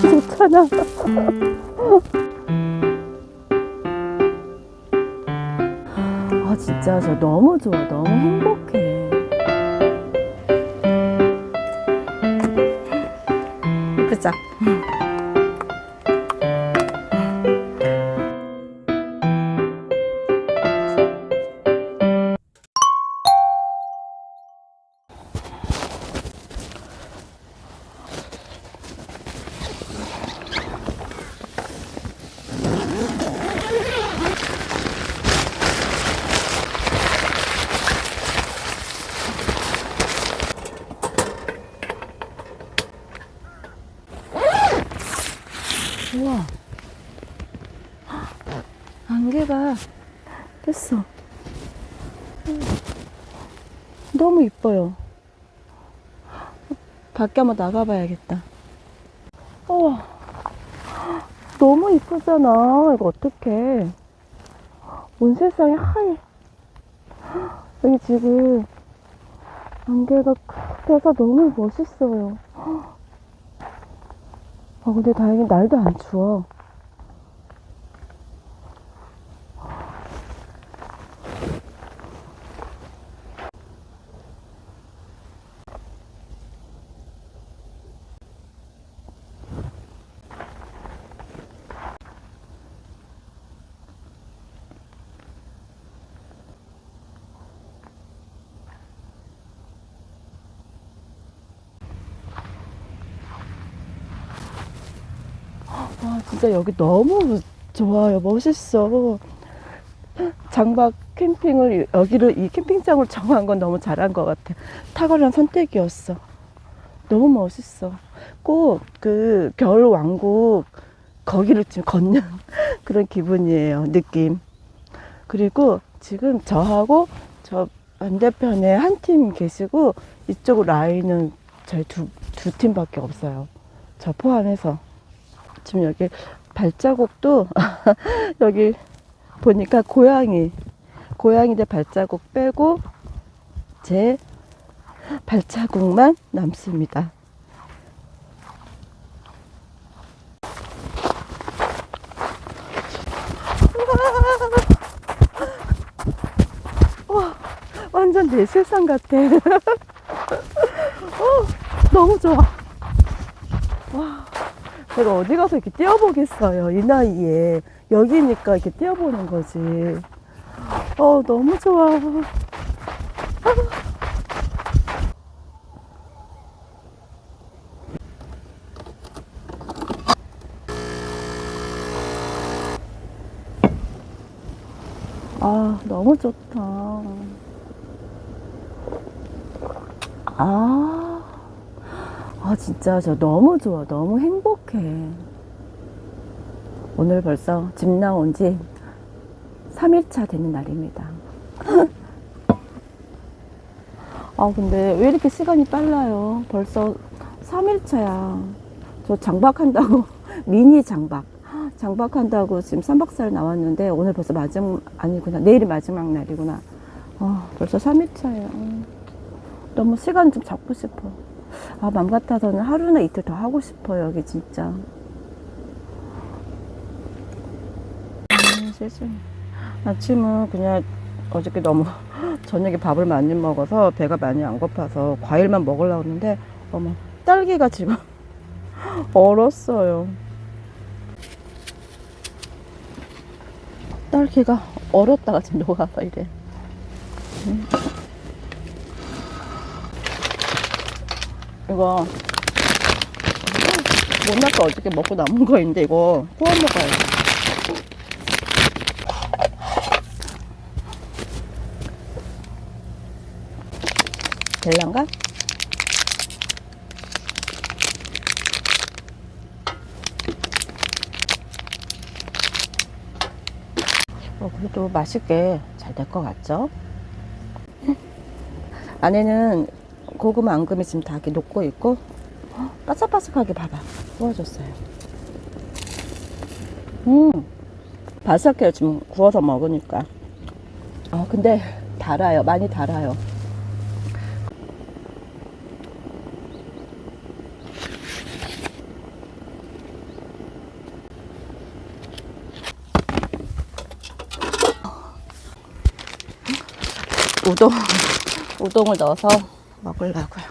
좋잖아. 아, 진짜 저 너무 좋아. 너무 행복해. 그죠? 밖에 한번 나가봐야겠다. 우와. 너무 이쁘잖아. 이거 어떡해. 온 세상에 하얘. 여기 지금 안개가 크 펴서 너무 멋있어요. 아, 근데 다행히 날도 안 추워. 와, 진짜 여기 너무 좋아요. 멋있어. 장박 캠핑을 여기를 이 캠핑장으로 정한 건 너무 잘한 것 같아. 탁월한 선택이었어. 너무 멋있어. 꼭 그 겨울 왕국 거기를 지금 걷는 그런 기분이에요. 느낌. 그리고 지금 저하고 저 반대편에 한 팀 계시고 이쪽 라인은 저희 두, 두 팀밖에 없어요. 저 포함해서. 지금 여기 발자국도 여기 보니까 고양이 고양이들 발자국 빼고 제 발자국만 남습니다. 와, 완전 내 세상 같아. 어, 너무 좋아. 와. 제가 어디 가서 이렇게 뛰어보겠어요. 이 나이에. 여기니까 이렇게 뛰어보는 거지. 어, 너무 좋아. 아, 너무 좋다. 아. 아, 진짜 저 너무 좋아. 너무 행복해. 오늘 벌써 집 나온 지 3일차 되는 날입니다. 아, 근데 왜 이렇게 시간이 빨라요? 벌써 3일차야. 저 장박한다고, 미니 장박. 장박한다고 지금 3박 4일 나왔는데 오늘 벌써 마지막, 아니구나. 내일이 마지막 날이구나. 아, 벌써 3일차예요. 너무 시간 좀 잡고 싶어. 아, 맘 같아서는 하루나 이틀 더 하고 싶어요, 여기 진짜. 음. 아침은 그냥 어저께 너무 저녁에 밥을 많이 먹어서 배가 많이 안 고파서 과일만 먹으려고 했는데, 어머, 딸기가 지금 얼었어요. 딸기가 얼었다가 지금 녹아서 이래. 음. 이거 못났까 어저께 먹고 남은 거인데 이거 구워 먹어야 돼. 될란가? 어, 그래도 맛있게 잘 될 것 같죠? 안에는 고구마 앙금이 지금 다 이렇게 녹고 있고 어, 바삭바삭하게 봐봐. 구워졌어요. 음 바삭해요. 지금 구워서 먹으니까. 아 근데 달아요. 많이 달아요. 우동 우동을 넣어서 먹으려고요.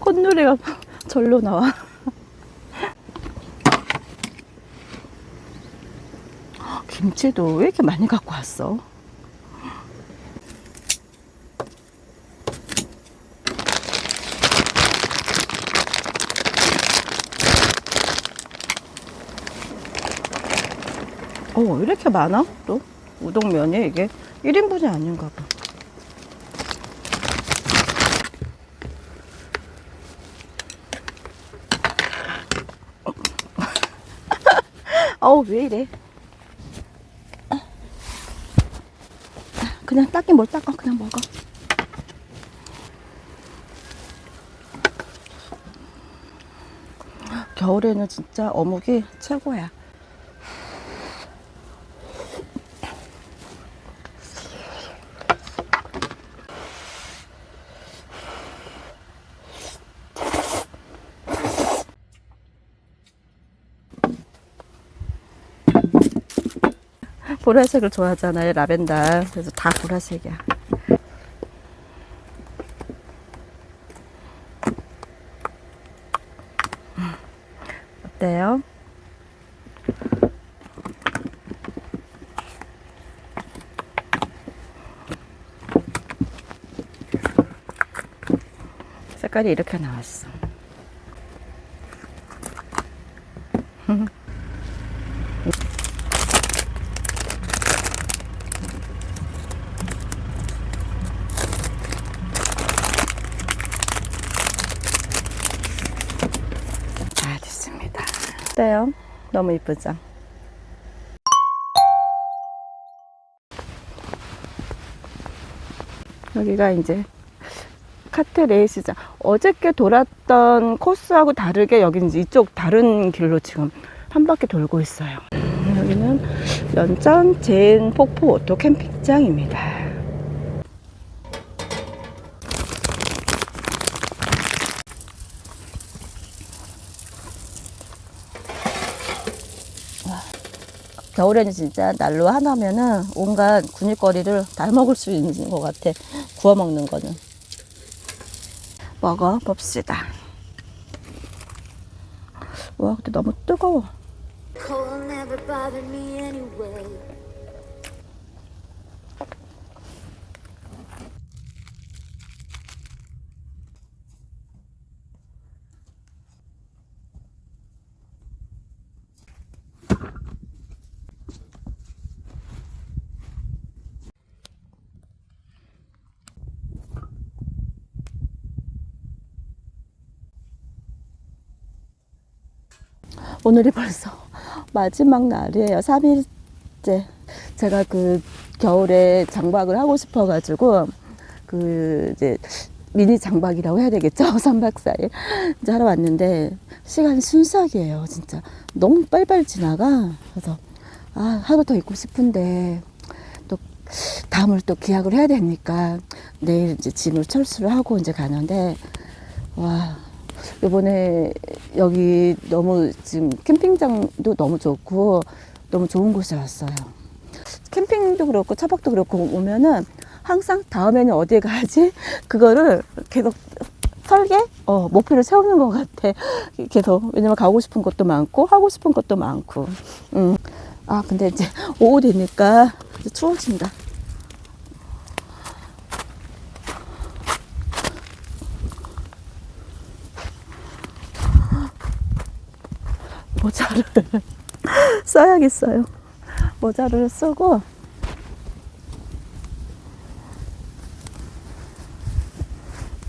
콧노래가 절로 나와. 김치도 왜 이렇게 많이 갖고 왔어? 어, 왜 이렇게 많아? 또? 우동면이 이게 1인분이 아닌가 봐. 어우, 왜 이래? 그냥 닦긴 뭘 닦아. 그냥 먹어. 겨울에는 진짜 어묵이 최고야. 보라색을 좋아하잖아요, 라벤더. 그래서 다 보라색이야. 음, 어때요? 색깔이 이렇게 나왔어. 다 됐습니다. 어때요? 너무 이쁘죠? 여기가 이제 카트 레이스장. 어저께 돌았던 코스하고 다르게 여기 이제 이쪽 다른 길로 지금 한 바퀴 돌고 있어요. 음, 여기는 연천 제인 폭포 오토 캠핑장입니다. 겨울에는 진짜 난로 하나면은 온갖 근육거리를 다 먹을 수 있는 것 같아. 구워 먹는 거는. 먹어 봅시다. 와, 근데 너무 뜨거워. 오늘이 벌써 마지막 날이에요. 3일째. 제가 그 겨울에 장박을 하고 싶어가지고, 그, 이제, 미니 장박이라고 해야 되겠죠? 3박 4일. 이제 하러 왔는데, 시간이 순삭이에요. 진짜. 너무 빨리빨리 지나가. 그래서, 아, 하루 더 있고 싶은데, 또, 다음을 또 기약을 해야 되니까, 내일 이제 짐을 철수를 하고 이제 가는데, 와, 이번에 여기 너무 지금 캠핑장도 너무 좋고 너무 좋은 곳에 왔어요. 캠핑도 그렇고 차박도 그렇고 오면은 항상 다음에는 어디에 가야지? 그거를 계속 설계? 어 목표를 세우는 것 같아. 계속. 왜냐면 가고 싶은 것도 많고 하고 싶은 것도 많고. 음 아 근데 이제 오후 되니까 이제 추워진다 모자를 써야겠어요. 모자를 쓰고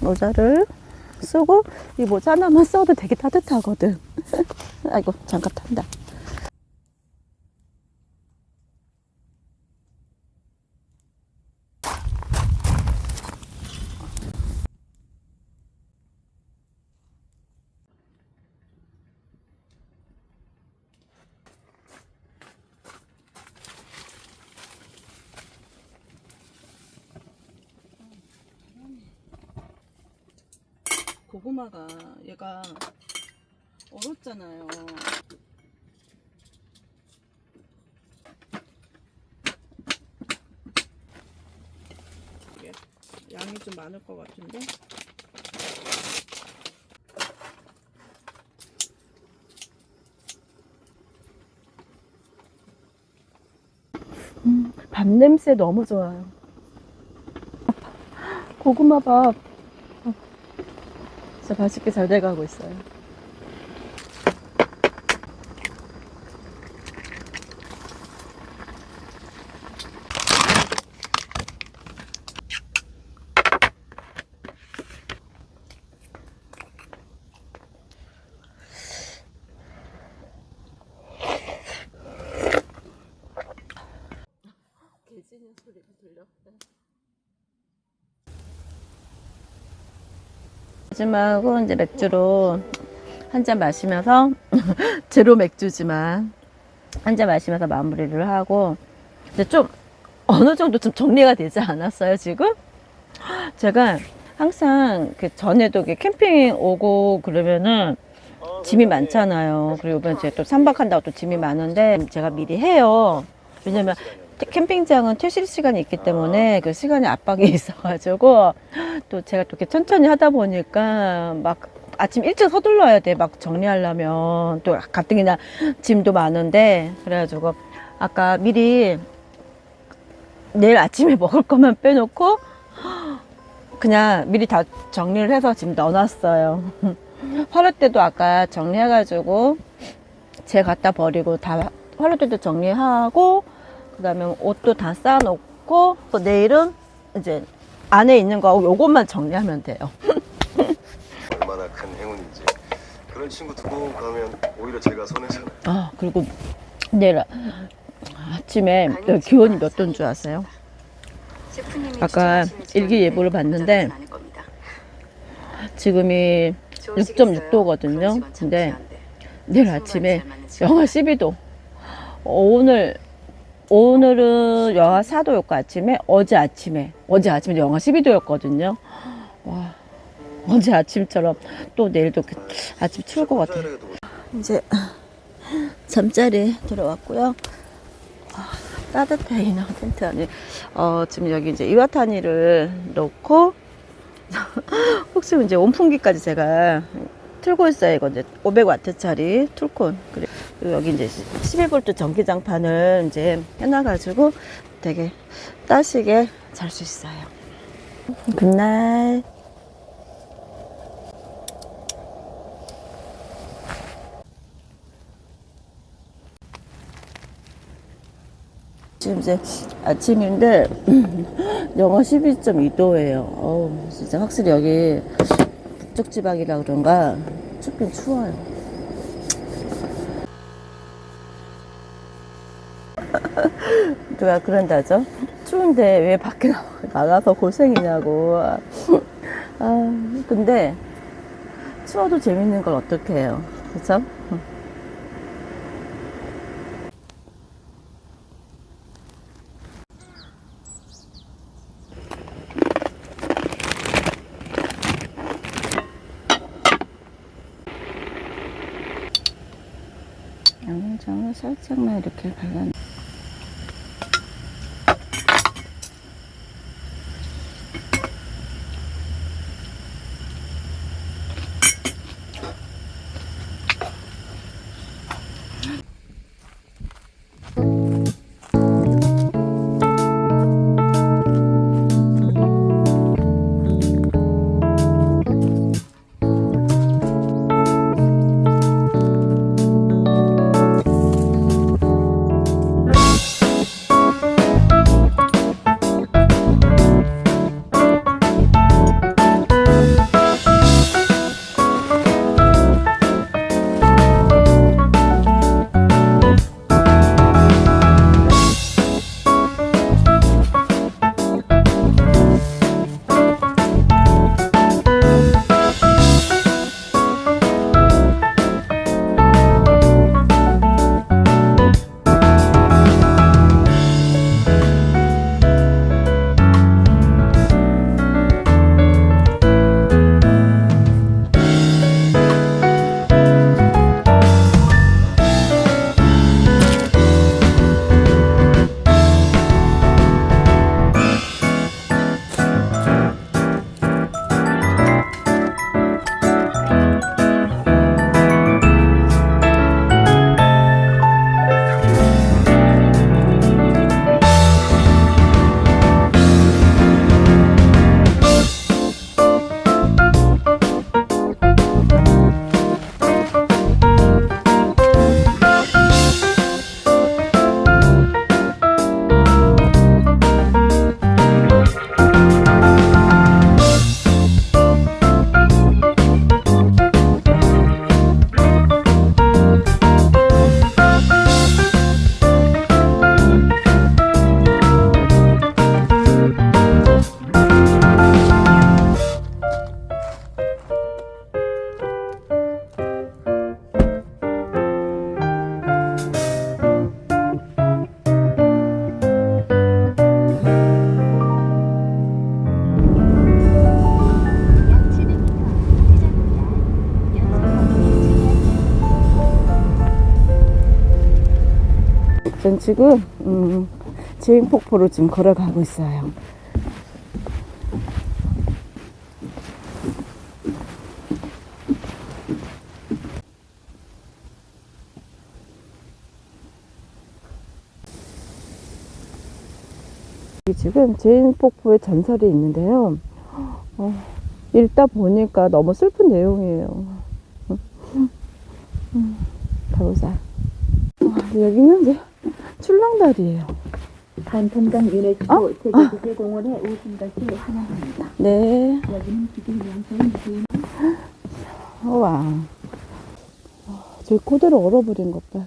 모자를 쓰고 이 모자 하나만 써도 되게 따뜻하거든. 아이고 장갑 탄다. 고구마가 얘가 얼었잖아요. 이게 양이 좀 많을 것 같은데. 음, 밥 냄새 너무 좋아요. 고구마 밥. 어, 진짜 맛있게 잘 돼가고 있어요. 개짖는 소리가. 마 지막으로 이제 맥주로 한 잔 마시면서 제로 맥주지만 한 잔 마시면서 마무리를 하고 이제 좀 어느 정도 좀 정리가 되지 않았어요 지금? 제가 항상 그 전에도 캠핑 오고 그러면은 짐이 많잖아요. 그리고 이번에 제가 또 3박 한다고 또 짐이 많은데 제가 미리 해요. 왜냐면 캠핑장은 퇴실 시간이 있기 때문에 그 시간에 압박이 있어가지고 또 제가 또 이렇게 천천히 하다 보니까 막 아침 일찍 서둘러야 돼. 막 정리하려면 또 가뜩이나 짐도 많은데 그래가지고 아까 미리 내일 아침에 먹을 것만 빼놓고 그냥 미리 다 정리를 해서 지금 넣어놨어요. 화로 때도 아까 정리해가지고 제 갖다 버리고 다 화로 때도 정리하고 그다음에 옷도 다 쌓아놓고 또 내일은 이제 안에 있는 거 요것만 정리하면 돼요. 얼마나 큰 행운인지 그런 친구 두고 가면 오히려 제가 손해잖아요. 아 그리고 내일 아- 아침에 기온이 몇 도인 줄 아세요? 아까 일기예보를 봤는데 지금이 6.6도거든요. 근데 내일 아침에 영하 12도. 어, 오늘 오늘은 영하 4도였고 아침에 어제 아침에 어제 아침에 영하 12도였거든요. 와 어제 아침처럼 또 내일도 그 아침 추울 것 같아요. 이제 잠자리 들어왔고요. 아, 따뜻해 이나 텐트 안에. 어, 지금 여기 이제 이와타니를 넣고 혹시 이제 온풍기까지 제가 틀고 있어요. 이거 이제 500와트짜리 툴콘. 그리고 여기 이제 11V 전기장판을 이제 해놔가지고 되게 따시게 잘 수 있어요. 굿나잇. 지금 이제 아침인데 영하 12.2도예요. 어우, 진짜 확실히 여기 북쪽 지방이라 그런가 춥긴 추워요. 누가 그런다죠? 추운데 왜 밖에 나- 나가서 고생이냐고. 아, 근데 추워도 재밌는 걸 어떻게 해요? 그쵸? 양념장을 살짝만 이렇게 발라. 지금 음, 제인 폭포로 지금 걸어가고 있어요. 이 지금 제인 폭포의 전설이 있는데요. 어, 읽다 보니까 너무 슬픈 내용이에요. 음, 가보자. 와, 여기는 이제 출렁다리예요. 간탄강 유네스코 어? 세계지질공원에 오신 것을 환영합니다. 네. 여기는 기둥 명소인 주인 와. 어, 저기 그대로 얼어버린 것 봐.